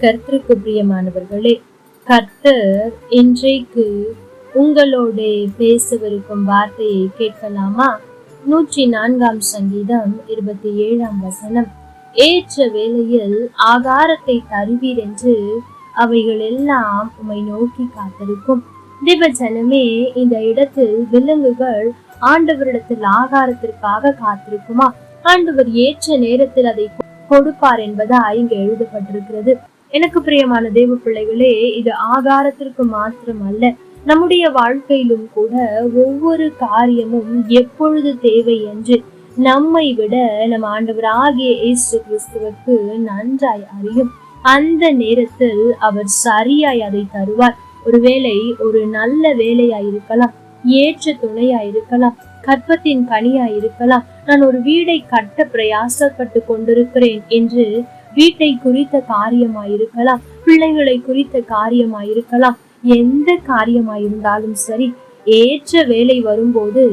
கர்த்தருக்கு பிரியமானவர்களே கர்த்தர் இன்றைக்கு உங்களோட பேசவிருக்கும் வார்த்தையை கேட்கலாமா? நூற்றி நான்காம் சங்கீதம் இருபத்தி ஏழாம் வசனம். ஏற்ற வேளையில் ஆகாரத்தை தருவீர் என்று அவைகள் எல்லாம் உம்மை நோக்கி காத்திருக்கும். தேவஜனமே இந்த இடத்தில் விலங்குகள் ஆண்டவரிடத்தில் ஆகாரத்திற்காக காத்திருக்குமா? ஆண்டவர் ஏற்ற நேரத்தில் அதை கொடுப்பார் என்பதா இங்கு எழுதப்பட்டிருக்கிறது. எனக்கு பிரியமான தேவ பிள்ளைகளே இது ஆகாரத்திற்கு மாத்திரம் அல்ல நம்முடைய வாழ்க்கையிலும் கூட ஒவ்வொரு காரியமும் எப்பொழுது தேவை என்று நம்மை விட நம் ஆண்டவர் ஆகிய இயேசு கிறிஸ்துவுக்கு நன்றாய் அறியும். அந்த நேரத்தில் அவர் சரியாய் அதை தருவார். ஒருவேளை ஒரு நல்ல வேலையா இருக்கலாம் ஏற்ற துணையா இருக்கலாம் கற்பத்தின் கனியா இருக்கலாம் நான் ஒரு வீடை கட்ட பிரயாசப்பட்டு கொண்டிருக்கிறேன் என்று வீட்டை குறித்த காரியமாயிருக்கலாம் பிள்ளைகளை குறித்த காரியமாயிருக்கலாம். எந்த காரியமாயிருந்தாலும் சரி ஏற்ற வேலை வரும்போது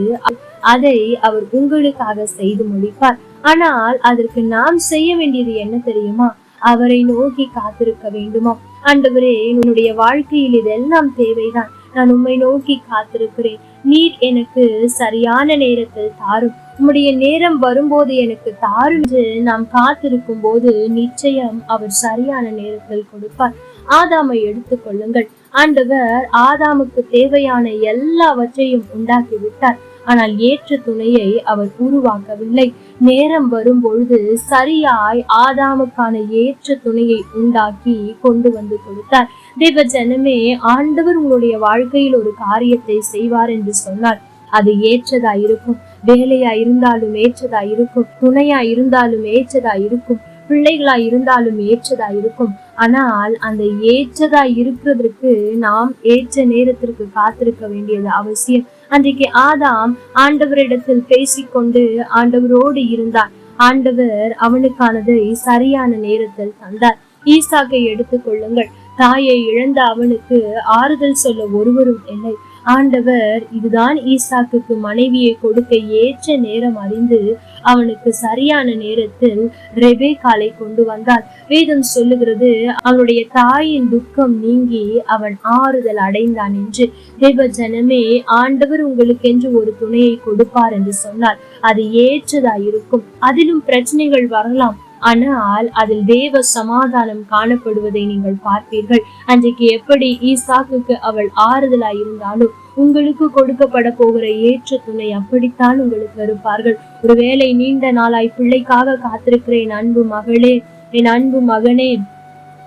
அதை அவர் உங்களுக்காக செய்து முடிப்பார். ஆனால் அதற்கு நாம் செய்ய வேண்டியது என்ன தெரியுமா? அவரை நோக்கி காத்திருக்க வேண்டுமா? ஆண்டவரே என்னுடைய வாழ்க்கையில் இதெல்லாம் தேவைதான். நான் உம்மை நோக்கி காத்திருக்கிறேன். நீர் எனக்கு சரியான நேரத்தில் தாரும். உம்முடைய நேரம் வரும்போது எனக்கு தாரும் என்று நாம் காத்திருக்கும் போது நிச்சயம் அவர் சரியான நேரத்தில் கொடுப்பார். ஆதாமை எடுத்துக்கொள்ளுங்கள் ஆண்டவர் ஆதாமுக்கு தேவையான எல்லாவற்றையும் உண்டாக்கி விட்டார். ஆனால் ஏற்ற துணையை அவர் உருவாக்கவில்லை. நேரம் வரும் பொழுது சரியாய் ஆதாமுக்கான ஏற்ற துணையை உண்டாக்கி கொண்டு வந்து கொடுத்தார். தேவ ஜனமே ஆண்டவர் உங்களுடைய வாழ்க்கையில் ஒரு காரியத்தை செய்வார் என்று சொன்னார். அது ஏற்றதா இருக்கும் வேலையா இருந்தாலும் ஏற்றதா இருக்கும் துணையா இருந்தாலும் ஏற்றதா இருக்கும் பிள்ளைகளா இருந்தாலும் ஏற்றதா இருக்கும் ஆனால் அந்த ஏற்றதா இருக்கிறதுக்கு நாம் ஏற்ற நேரத்திற்கு காத்திருக்க வேண்டியது அவசியம். அன்றைக்கு ஆதாம் ஆண்டவரிடத்தில் பேசிக்கொண்டு ஆண்டவரோடு இருந்தார். ஆண்டவர் அவனுக்கானதை சரியான நேரத்தில் தந்தார். ஈசாக்கை எடுத்துக்கொள்ளுங்கள். தாயை இழந்த அவனுக்கு ஆறுதல் சொல்ல ஒருவரும் இல்லை. ஆண்டவர் இதுதான் ஈசாக்குக்கு மனைவியை கொடுக்க ஏற்ற நேரம் அறிந்து அவனுக்கு சரியான நேரத்தில் ரெபேக்காலை கொண்டு வந்தார். வேதம் சொல்லுகிறது அவனுடைய தாயின் துக்கம் நீங்கி அவன் ஆறுதல் அடைந்தான் என்று. தேவ ஜனமே ஆண்டவர் உங்களுக்கென்று ஒரு துணையை கொடுப்பார் என்று சொன்னார். அது ஏற்றதா இருக்கும் அதிலும் பிரச்சனைகள் வரலாம். ஆனால் அதில் தேவ சமாதானம் காணப்படுவதை நீங்கள் பார்ப்பீர்கள் அன்றைக்கு எப்படி ஈசாக்குக்கு அவள் ஆறுதலாய் இருந்தாலும் உங்களுக்கு கொடுக்கப்பட போகிற ஏற்ற துணை அப்படித்தான் உங்களுக்கு இருப்பார்கள். ஒருவேளை நீண்ட நாளாய் பிள்ளைக்காக காத்திருக்கிறேன் அன்பு மகளே என் அன்பு மகனே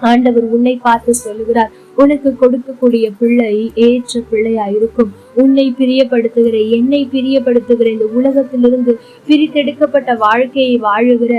ஆண்டவர் உன்னை பார்த்து சொல்லுகிறார். உனக்கு கொடுக்கக்கூடிய பிள்ளை ஏற்ற பிள்ளையா இருக்கும் உன்னை பிரியப்படுத்துகிற என்னை பிரியப்படுத்துகிற இந்த உலகத்திலிருந்து பிரித்தெடுக்கப்பட்ட வாழ்க்கையை வாழுகிற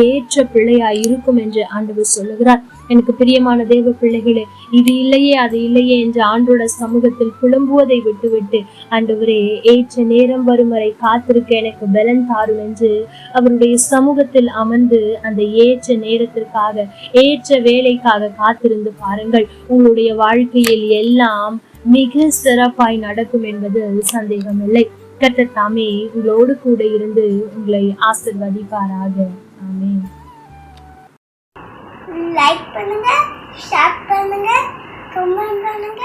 ஏற்ற பிள்ளையா இருக்கும் என்று ஆண்டவர் சொல்லுகிறார். எனக்கு பிரியமான தேவ பிள்ளைகளே இது இல்லையே அது இல்லையே என்று ஆண்டோட சமூகத்தில் புலம்புவதை விட்டுவிட்டு ஆண்டவரே ஏற்ற நேரம் வரும் வரை காத்திருக்க எனக்கு பலன் தாரும் என்று அவருடைய சமூகத்தில் அமர்ந்து அந்த ஏற்ற நேரத்திற்காக ஏற்ற வேலைக்காக காத்திருந்து பாருங்கள். உங்களுடைய வாழ்க்கையில் எல்லாம் மிக சிறப்பாய் நடக்கும் என்பது சந்தேகமில்லை. கர்த்தர் தாமே உங்களோடு கூட இருந்து உங்களை ஆசிர்வதிப்பாராக. ஆமே லைக் பண்ணுங்க ஷேர் பண்ணுங்க கமெண்ட் பண்ணுங்க.